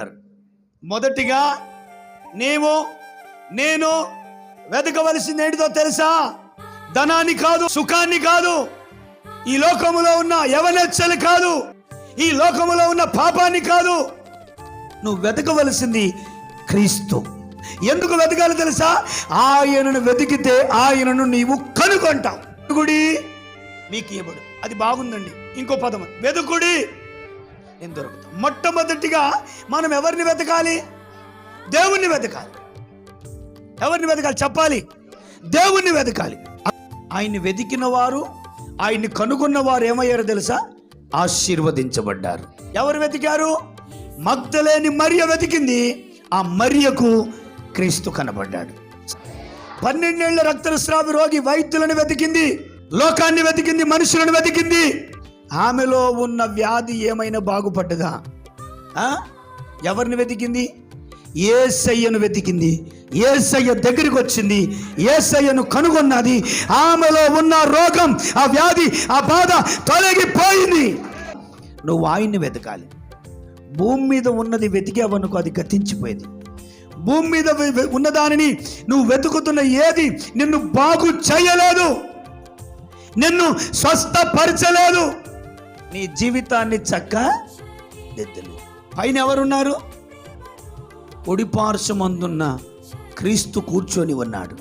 అంటారు మొదటిగా నీవు నేను వెతకవలసింది ఏంటిదో తెలుసా? ధనాన్ని కాదు సుఖాన్ని కాదు. ఈ లోకములో ఉన్న యవనెచ్చలు కాదు. ఈ లోకములో ఉన్న పాపాన్ని కాదు. నువ్వు వెతకవలసింది క్రీస్తు. ఎందుకు వెతకాలి తెలుసా? ఆయనను వెతికితే ఆయనను నీవు కనుగొంటావు. గుడి మీకు ఇవ్వడు అది బాగుందండి. ఇంకో పదం. వెతుకుడి. నేను దొరుకుతాం? మొట్టమొదటిగా మనం ఎవరిని వెతకాలి? దేవుణ్ణి వెతకాలి. ఎవరిని వెతకాలి? చెప్పాలి. దేవుణ్ణి వెతకాలి. ఆయన్ని వెతికిన వారు ఆయన్ని కనుగొన్న వారు ఏమయ్యారో తెలుసా? ఆశీర్వదించబడ్డారు. ఎవరు వెతికారు? మగ్ధలేని మరియ వెతికింది. ఆ మరియకు క్రీస్తు కనబడ్డాడు. పన్నెండేళ్ళ రక్తస్రావి రోగి వైద్యులను వెతికింది లోకాన్ని వెతికింది మనుషులను వెతికింది. ఆమెలో ఉన్న వ్యాధి ఏమైనా బాగుపడ్డదా? ఎవరిని వెతికింది? ఏసయ్యను వెతికింది. ఏసయ్య దగ్గరికి వచ్చింది ఏసయ్యను కనుగొన్నది. ఆమెలో ఉన్న రోగం ఆ వ్యాధి ఆ బాధ తొలగిపోయింది. నువ్వు ఆయన్ని వెతకాలి. భూమి మీద ఉన్నది వెతికేవనుకో అది గతించిపోయేది. భూమి మీద ఉన్నదానిని నువ్వు వెతుకుతున్న ఏది నిన్ను బాగు చేయలేదు. నిన్ను స్వస్థపరచలేదు. నీ జీవితాన్ని చక్క దిద్దలేదు పైన ఎవరున్నారు? ఒడిపార్శ్వమందున్న క్రీస్తు కూర్చొని ఉన్నాడు.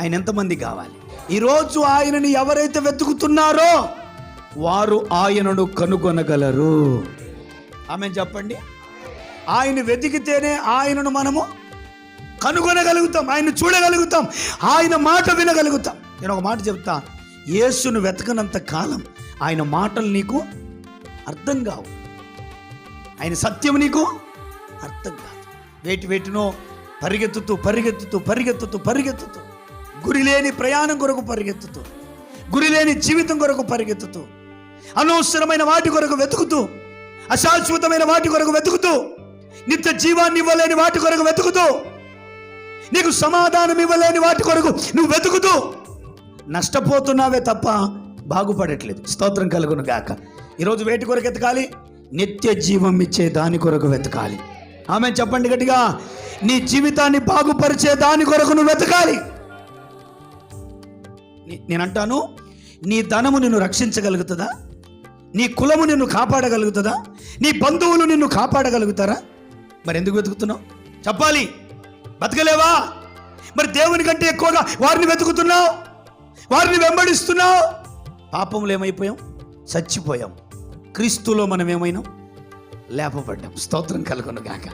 ఆయన ఎంతమంది కావాలి? ఈరోజు ఆయనని ఎవరైతే వెతుకుతున్నారో వారు ఆయనను కనుగొనగలరు. ఆమె చెప్పండి. ఆయన వెతికితేనే ఆయనను మనము కనుగొనగలుగుతాం ఆయన చూడగలుగుతాం ఆయన మాట వినగలుగుతాం. నేను ఒక మాట చెప్తా యేసును వెతకనంత కాలం ఆయన మాటలు నీకు అర్థం కావు. ఆయన సత్యం నీకు అర్థం కాదు. వేటి వేటినో పరిగెత్తుతూ పరిగెత్తుతూ పరిగెత్తుతూ పరిగెత్తుతూ గురి లేని ప్రయాణం కొరకు పరిగెత్తుతూ గురి లేని జీవితం కొరకు పరిగెత్తుతూ అనవసరమైన వాటి కొరకు వెతుకుతూ అశాశ్వతమైన వాటి కొరకు వెతుకుతూ నిత్య జీవాన్ని ఇవ్వలేని వాటి కొరకు వెతుకుతూ నీకు సమాధానం ఇవ్వలేని వాటి కొరకు నువ్వు వెతుకుతూ నష్టపోతున్నావే తప్ప బాగుపడట్లేదు. స్తోత్రం కలుగును గాక. ఈరోజు వేటి కొరకు వెతకాలి? నిత్య జీవం ఇచ్చే దాని కొరకు వెతకాలి. ఆమె చెప్పండి గట్టిగా. నీ జీవితాన్ని బాగుపరిచే దాని కొరకు నువ్వు వెతకాలి. నేను నేనంటాను నీ ధనము నిన్ను రక్షించగలుగుతుందా? నీ కులము నిన్ను కాపాడగలుగుతుందా? నీ బంధువులు నిన్ను కాపాడగలుగుతారా? మరి ఎందుకు వెతుకుతున్నావు? చెప్పాలి. బతకలేవా? మరి దేవుని కంటే ఎక్కువగా వారిని వెతుకుతున్నావు? వారిని వెంబడిస్తున్నావు? పాపములు ఏమైపోయాం? చచ్చిపోయాం. క్రీస్తులో మనం ఏమైనా లేపబడ్డాం. స్తోత్రం కలుగును గాక.